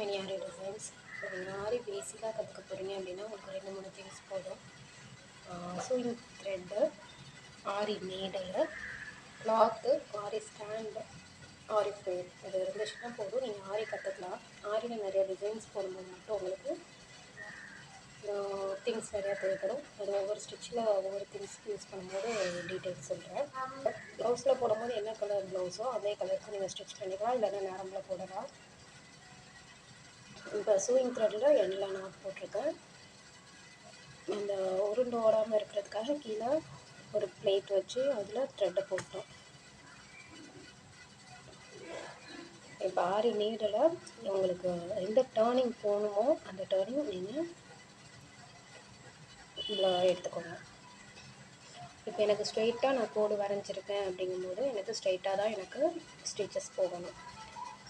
Many ஆரி designs நீங்கள் ஆரி பேசிக்காக கற்றுக்க போகிறீங்க அப்படின்னா உங்களுக்கு ரெண்டு மூணு திங்ஸ் போதும். Sewing thread aari needle cloth aari stand aari frame இது இருந்துச்சுன்னா போதும். நீங்கள் ஆரி கற்றுக்கலாம் ஆரியில் நிறைய டிசைன்ஸ் போடும்போது மட்டும் உங்களுக்கு திங்ஸ் நிறையா தேவைப்படும். அது ஒவ்வொரு ஸ்டிச்சில் ஒவ்வொரு திங்ஸ் யூஸ் பண்ணும்போது டீட்டெயில்ஸ் சொல்கிறேன் ப்ளவுஸில் போடும்போது என்ன கலர் ப்ளவுஸோ அதே கலருக்கு நீங்கள் ஸ்டிச் பண்ணிக்கலாம். இல்லைன்னா நரம்பில் போடலாம். இப்போ சூயிங் த்ரெட்டில் எல்லா நான் போட்டிருக்கேன். அந்த உருண்டு ஓடாமல் இருக்கிறதுக்காக கீழே ஒரு பிளேட் வச்சு அதில் த்ரெட்டை போட்டோம். இப்போ ஆரி நீடில் உங்களுக்கு எந்த டேர்னிங் போகணுமோ அந்த டேர்னிங் நீங்கள் இதில் எடுத்துக்கோங்க. இப்போ எனக்கு ஸ்ட்ரெயிட்டாக நான் கோடு வரைஞ்சிருக்கேன் அப்படிங்கும்போது எனக்கு ஸ்ட்ரெயிட்டாக தான் எனக்கு ஸ்டிச்சஸ் போகணும்.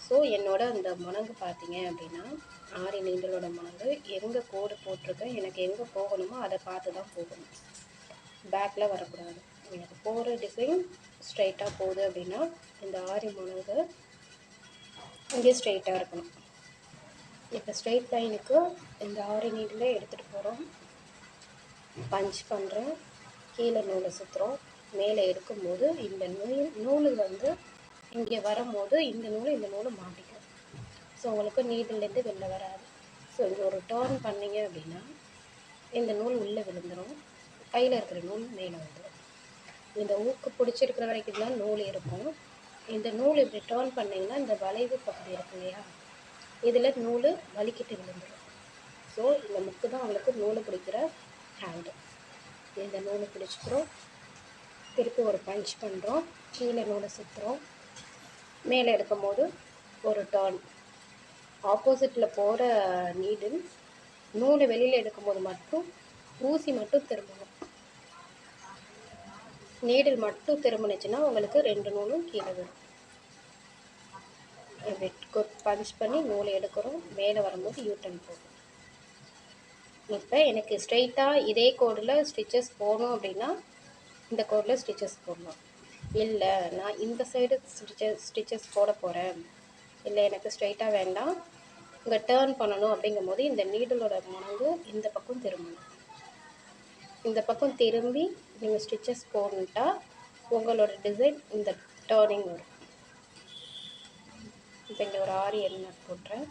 ஸோ என்னோட அந்த முனங்கு பார்த்தீங்க அப்படின்னா ஆரி நீண்டலோட முனங்கு எங்கே கோடு போட்டிருக்கேன் எனக்கு எங்கே போகணுமோ அதை பார்த்து தான் போகணும் பேக்கில் வரக்கூடாது. எனக்கு போகிற டிசைன் ஸ்ட்ரைட்டாக போகுது அப்படின்னா இந்த ஆரி முனங்கு இங்கே ஸ்ட்ரைட்டாக இருக்கணும். இப்போ ஸ்ட்ரெயிட் லைனுக்கு இந்த ஆரி நீடில் எடுத்துகிட்டு போகிறோம் பஞ்ச் பண்ணுறேன் கீழே நூலை சுற்றுறோம் மேலே எடுக்கும்போது இந்த நூல் நூல் வந்து இங்கே வரும்போது இந்த நூல் இந்த நூல் மாட்டிக்கும். ஸோ உங்களுக்கு நீதிலேருந்து வெளில வராது. ஸோ இது ஒரு டேர்ன் பண்ணீங்க அப்படின்னா இந்த நூல் உள்ளே விழுந்துடும் கையில் இருக்கிற நூல் மேலே வந்துடும் இந்த ஊக்கு பிடிச்சிருக்கிற வரைக்கும் தான் நூல் இருக்கும். இந்த நூல் இப்படி டேர்ன் பண்ணிங்கன்னா இந்த வளைவு பகுதி இருக்கு இல்லையா? இதில் நூல் வலிக்கிட்டு விழுந்துடும் ஸோ இந்த முக்கு தான் அவங்களுக்கு நூல் பிடிக்கிற ஹேண்டு இந்த நூல் பிடிச்சிக்கிறோம். திருப்பி ஒரு பஞ்ச் பண்ணுறோம் கீழே நூலை சுற்றுறோம் மேலே எடுக்கும் போது ஒரு டர்ன் ஆப்போசிட்டில் போகிற நீடில் நூலை வெளியில் எடுக்கும்போது மட்டும் ஊசி மட்டும் திரும்பணும். நீடில் மட்டும் திரும்பினுச்சுன்னா உங்களுக்கு ரெண்டு நூலும் கீழே வரும் பஞ்ச் பண்ணி நூலை எடுக்கிறோம். மேலே வரும்போது யூட்டன் போகும். இப்போ எனக்கு ஸ்ட்ரெயிட்டாக இதே கோடில் ஸ்டிச்சஸ் போகணும் அப்படின்னா இந்த கோடில் ஸ்டிச்சஸ் போடணும். இல்லை நான் இந்த சைடு ஸ்டிச்சஸ் ஸ்டிச்சஸ் போட போகிறேன் இல்லை எனக்கு ஸ்ட்ரைட்டாக வேண்டாம். இங்கே டேர்ன் பண்ணணும் அப்படிங்கும் போது இந்த நீடலோட முனங்கு இந்த பக்கம் திரும்பணும். இந்த பக்கம் திரும்பி நீங்கள் ஸ்டிச்சஸ் போடணுட்டா உங்களோட டிசைன் இந்த டேர்னிங் வரும். இப்போ இங்கே ஒரு ஆரி எண்ணெய் போட்டுறேன்.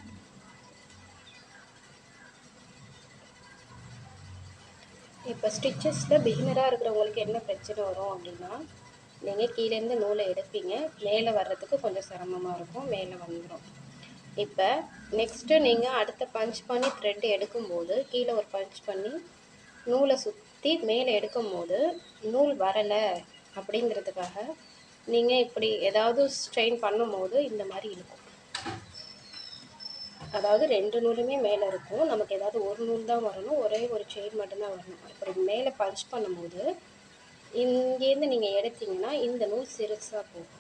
இப்போ ஸ்டிச்சஸில் பிகினராக இருக்கிறவங்களுக்கு என்ன பிரச்சனை வரும் அப்படின்னா நீங்கள் கீழேருந்து நூலை எடுப்பீங்க. மேலே வர்றதுக்கு கொஞ்சம் சிரமமாக இருக்கும். மேலே வந்துடும் இப்போ நெக்ஸ்ட்டு நீங்கள் அடுத்த பஞ்ச் பண்ணி த்ரெட் எடுக்கும்போது கீழே ஒரு பஞ்ச் பண்ணி நூலை சுற்றி மேலே எடுக்கும்போது நூல் வரலை அப்படிங்கிறதுக்காக நீங்கள் இப்படி ஏதாவது ஸ்ட்ரெயின் பண்ணும்போது இந்த மாதிரி இருக்கும். அதாவது ரெண்டு நூலுமே மேலே இருக்கும். நமக்கு ஏதாவது ஒரு நூல் தான் வரணும். ஒரே ஒரு செயின் மட்டும்தான் வரணும். அப்படி மேலே பஞ்ச் பண்ணும்போது இங்கேருந்து நீங்கள் எடுத்தீங்கன்னா இந்த நூல் சிறுசாக போகும்.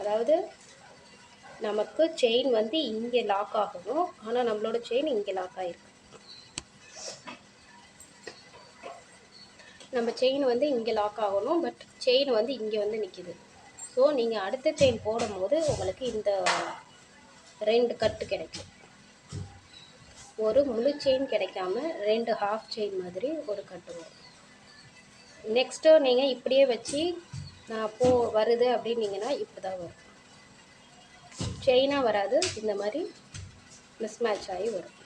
அதாவது நமக்கு செயின் வந்து இங்கே லாக் ஆகணும். ஆனால் நம்மளோட செயின் இங்கே லாக் ஆகிருக்கு நம்ம செயின் வந்து இங்கே லாக் ஆகணும் பட் செயின் வந்து இங்கே வந்து நிற்கிது ஸோ நீங்கள் அடுத்த செயின் போடும்போது உங்களுக்கு இந்த ரெண்டு கட்டு கிடைக்கும். ஒரு முழு செயின் கிடைக்காம ரெண்டு ஹாஃப் செயின் மாதிரி ஒரு கட்டு வரும். நெக்ஸ்ட்டு நீங்கள் இப்படியே வச்சு நான் போ வருது அப்படின்னீங்கன்னா இப்படி தான் வரும் செயினாக வராது. இந்த மாதிரி மிஸ் மேட்ச் ஆகி வரும்.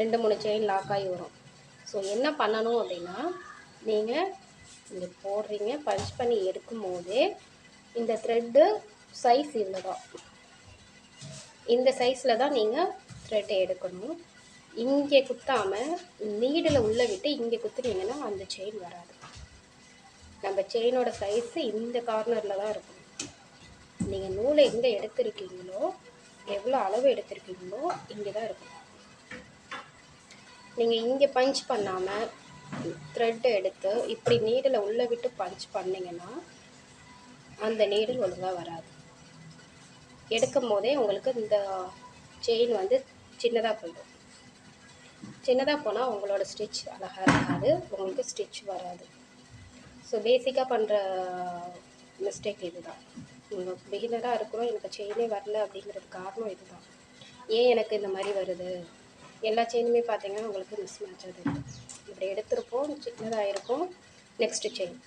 ரெண்டு மூணு செயின் லாக் ஆகி வரும். ஸோ என்ன பண்ணணும் அப்படின்னா நீங்கள் இங்கே போடுறீங்க. பஞ்ச் பண்ணி எடுக்கும் போதே இந்த த்ரெட்டு சைஸ் இவ்வளோ தான் இந்த சைஸில் தான் நீங்கள் த்ரெட்டை எடுக்கணும். இங்கே குத்தாமல் நீடில் உள்ளே விட்டு இங்கே குத்துனீங்கன்னா அந்த செயின் வராது. நம்ம செயினோட சைஸு இந்த கார்னரில் தான் இருக்கும். நீங்கள் நூலை எங்கே எடுத்திருக்கீங்களோ எவ்வளோ அளவு எடுத்திருக்கீங்களோ இங்கே தான் இருக்கும். நீங்கள் இங்கே பஞ்ச் பண்ணாமல் த்ரெட்டை எடுத்து இப்படி நீடில் உள்ளே விட்டு பஞ்ச் பண்ணிங்கன்னா அந்த நீடில் ஒழுங்காக வராது. எடுக்கும் போதே உங்களுக்கு இந்த செயின் வந்து சின்னதாக போயிடும். சின்னதாக போனால் உங்களோட ஸ்டிச் அழகாக இருக்காது உங்களுக்கு ஸ்டிச் வராது. ஸோ பேசிக்காக பண்ணுற மிஸ்டேக் இது தான் நீங்கள் பிகினராக இருக்கிறோம் எனக்கு செயினே வரல அப்படிங்கிறது காரணம் இதுதான். ஏன் எனக்கு இந்த மாதிரி வருது? எல்லா செயினுமே பார்த்தீங்கன்னா உங்களுக்கு மிஸ் மேட்ச் ஆகுது இப்படி எடுத்திருப்போம் சின்னதாக இருக்கும். நெக்ஸ்ட்டு செயின்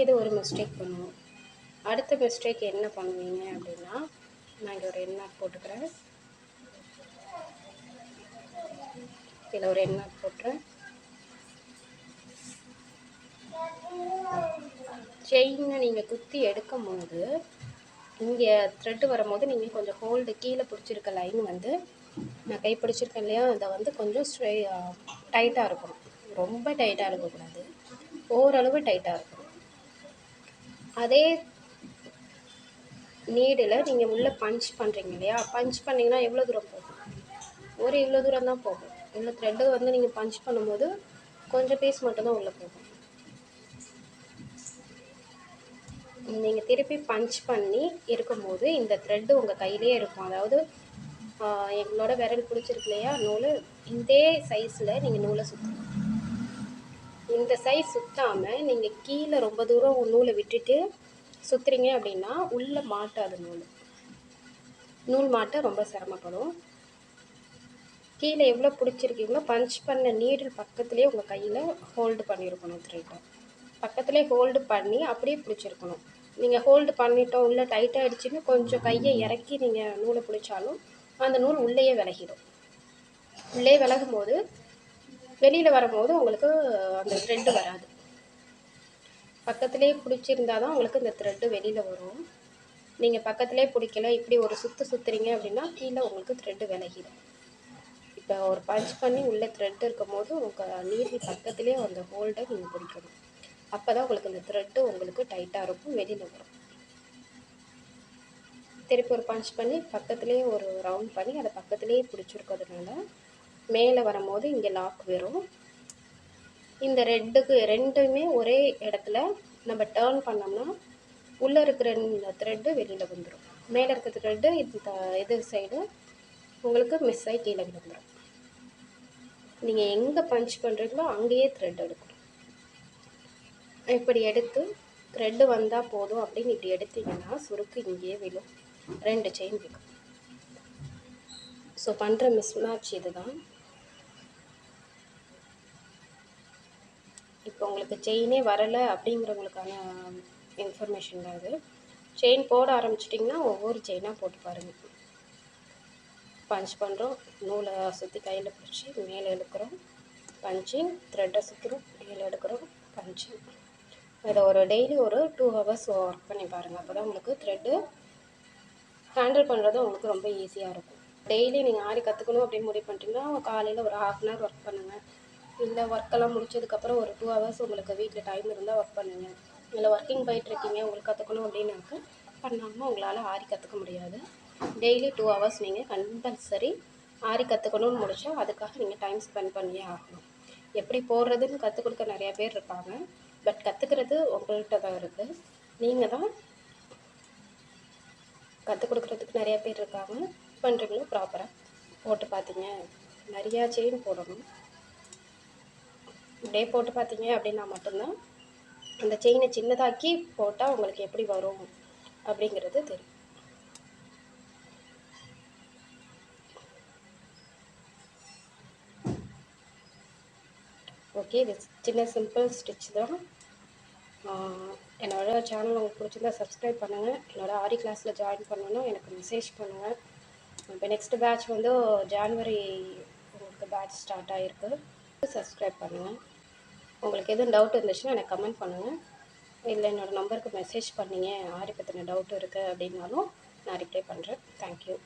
இது ஒரு மிஸ்டேக் பண்ணுவோம். அடுத்த மிஸ்டேக் என்ன பண்ணுவீங்க அப்படின்னா நான் இங்கே ஒரு எண்ணெய் போட்டுக்கிறேன். இதில் ஒரு எண்ணெய் போட்டுறேன். செயினை நீங்கள் குத்தி எடுக்கும் போது இங்கே த்ரெட்டு வரும்போது நீங்கள் கொஞ்சம் ஹோல்டு கீழே பிடிச்சிருக்க லைன் வந்து நான் கை பிடிச்சிருக்கேன் இல்லையா? அதை வந்து கொஞ்சம் ஸ்ட்ரை டைட்டாக இருக்கணும். ரொம்ப டைட்டாக இருக்கக்கூடாது. ஓரளவு டைட்டாக இருக்கணும். அதே நீடில் நீங்கள் உள்ளே பஞ்ச் பண்ணுறீங்க இல்லையா? பஞ்ச் பண்ணிங்கன்னா எவ்வளோ தூரம் போகும்? ஒரு இவ்வளோ தூரம் தான் போகும். இவ்வளோ த்ரெட்டு வந்து நீங்கள் பஞ்ச் பண்ணும்போது கொஞ்சம் பீஸ் மட்டும்தான் உள்ளே போகும். நீங்கள் திருப்பி பஞ்ச் பண்ணி இருக்கும்போது இந்த த்ரெட்டு உங்கள் கையிலே இருக்கும். அதாவது எங்களோட விரல் பிடிச்சிருக்கு இல்லையா? நூல் இதே சைஸில் நீங்கள் நூலை சுற்றணும் இந்த சைஸ் சுற்றாமல் நீங்கள் கீழே ரொம்ப தூரம் நூலை விட்டுட்டு சுற்றுறீங்க அப்படின்னா உள்ளே மாட்டாது நூல். நூல் மாட்ட ரொம்ப சிரமப்படும். கீழே எவ்வளோ பிடிச்சிருக்கீங்களோ பஞ்ச் பண்ண நீடில் பக்கத்துலேயே உங்கள் கையில் ஹோல்டு பண்ணியிருக்கணும் த்ரெட்டை பக்கத்துலேயே ஹோல்டு பண்ணி அப்படியே பிடிச்சிருக்கணும். நீங்கள் ஹோல்டு பண்ணிட்டோம் உள்ளே டைட்டாகிடுச்சின்னு கொஞ்சம் கையை இறக்கி நீங்கள் நூலை பிடிச்சாலும் அந்த நூல் உள்ளேயே விலகிடும். உள்ளே விலகும் போது வெளியில் வரும்போது உங்களுக்கு அந்த த்ரெட்டு வராது. பக்கத்துலேயே பிடிச்சிருந்தா தான் உங்களுக்கு இந்த த்ரெட்டு வெளியில் வரும். நீங்கள் பக்கத்துலேயே பிடிக்கல இப்படி ஒரு சுற்று சுற்றுறீங்க அப்படின்னா கீழே உங்களுக்கு த்ரெட்டு விலகிடும். இப்போ ஒரு பஞ்ச் பண்ணி உள்ளே த்ரெட் இருக்கும் போது உங்கள் நீரில் பக்கத்துலேயே அந்த ஹோல்டை நீங்கள் பிடிக்கணும். அப்போ தான் உங்களுக்கு இந்த த்ரெட்டு உங்களுக்கு டைட்டாக இருக்கும் வெளியில் வரும். திருப்பி ஒரு பஞ்ச் பண்ணி பக்கத்துலேயே ஒரு ரவுண்ட் பண்ணி அதை பக்கத்துலேயே பிடிச்சிருக்கிறதுனால மேலே வரும்போது இங்கே லாக் வரும். இந்த ரெட்டுக்கு ரெண்டுமே ஒரே இடத்துல நம்ம டேர்ன் பண்ணோம்னா உள்ளே இருக்கிற இந்த த்ரெட்டு வெளியில் வந்துடும் மேலே இருக்கிற த்ரெட்டு இந்த இது சைடு உங்களுக்கு மிஸ் ஆகி கீழே விழுந்துடும் நீங்கள் எங்கே பஞ்ச் பண்ணுறீங்களோ அங்கேயே த்ரெட் எடுக்கணும் இப்படி எடுத்து த்ரெட்டு வந்தால் போதும் அப்படின்னு இப்படி எடுத்தீங்கன்னா சுருக்கு இங்கேயே விழும். ரெண்டு செயின் விழும் ஸோ பண்ணுற மிஸ் மேட்ச் இதுதான். இப்போ உங்களுக்கு செயினே வரலை அப்படிங்கிறவங்களுக்கான இன்ஃபர்மேஷன் தான் இது. செயின் போட ஆரம்பிச்சிட்டிங்கன்னா ஒவ்வொரு செயினாக போட்டு பாருங்கள் பஞ்ச் பண்ணுறோம் நூலை சுற்றி கையில் பிடிச்சி மேலே எடுக்கிறோம் பஞ்சிங் த்ரெட்டை சுற்றுறோம் மேலே எடுக்கிறோம். பஞ்சிங் இதை ஒரு டெய்லி ஒரு டூ ஹவர்ஸ் ஒர்க் பண்ணி பாருங்கள் அப்போ தான் உங்களுக்கு த்ரெட்டு ஹேண்டில் பண்ணுறது உங்களுக்கு ரொம்ப ஈஸியாக இருக்கும். டெய்லி நீங்கள் ஆரி கற்றுக்கணும் அப்படின்னு முடிவு பண்ணிட்டீங்கன்னா காலையில் ஒரு ஹாஃப் அன் ஹவர் ஒர்க் பண்ணுங்கள் இல்லை ஒர்க்கெல்லாம் முடிச்சதுக்கப்புறம் ஒரு டூ ஹவர்ஸ் உங்களுக்கு வீட்டில் டைம் இருந்தால் ஒர்க் பண்ணுங்கள் இல்லை ஒர்க்கிங் போயிட்டுருக்கீங்க உங்களுக்கு கற்றுக்கணும் அப்படின்னாக்க பண்ணாமல் உங்களால் ஆரி கற்றுக்க முடியாது. டெய்லி டூ ஹவர்ஸ் நீங்கள் கம்பல்சரி ஆரி கற்றுக்கணும்னு முடிச்சா அதுக்காக நீங்கள் டைம் ஸ்பெண்ட் பண்ணியே ஆகணும். எப்படி போடுறதுன்னு கற்றுக் கொடுக்க நிறையா பேர் இருப்பாங்க. பட் கற்றுக்கிறது உங்கள்கிட்ட தான் இருக்குது நீங்கள் தான் கற்றுக் கொடுக்குறதுக்கு நிறையா பேர் இருக்காங்க. பண்ணுறீங்களோ ப்ராப்பராக போட்டு பார்த்தீங்க. நிறையா செயின் போடணும். இப்படியே போட்டு பார்த்தீங்க அப்படின்னா மட்டும்தான் அந்த செயினை சின்னதாக்கி போட்டால் உங்களுக்கு எப்படி வரும் அப்படிங்கிறது தெரியும். ஓகே இது சின்ன சிம்பிள் ஸ்டிச் தான். என்னோடய சேனல் உங்களுக்கு பிடிச்சிருந்தா சப்ஸ்கிரைப் பண்ணுங்கள் என்னோடய ஆரி கிளாஸில் ஜாயின் பண்ணணும் எனக்கு மெசேஜ் பண்ணுங்கள் இப்போ நெக்ஸ்ட் பேட்ச் வந்து ஜான்வரி உங்களுக்கு பேட்ச் ஸ்டார்ட் ஆகிருக்கு சப்ஸ்கிரைப் பண்ணுங்கள் உங்களுக்கு எதுவும் டவுட் இருந்துச்சுன்னா எனக்கு கமெண்ட் பண்ணுங்கள் இல்லை என்னோடய நம்பருக்கு மெசேஜ் பண்ணிங்க. ஆரி பற்றின டவுட் இருக்குது அப்படின்னாலும் நான் ரிப்ளை பண்ணுறேன் தேங்க்யூ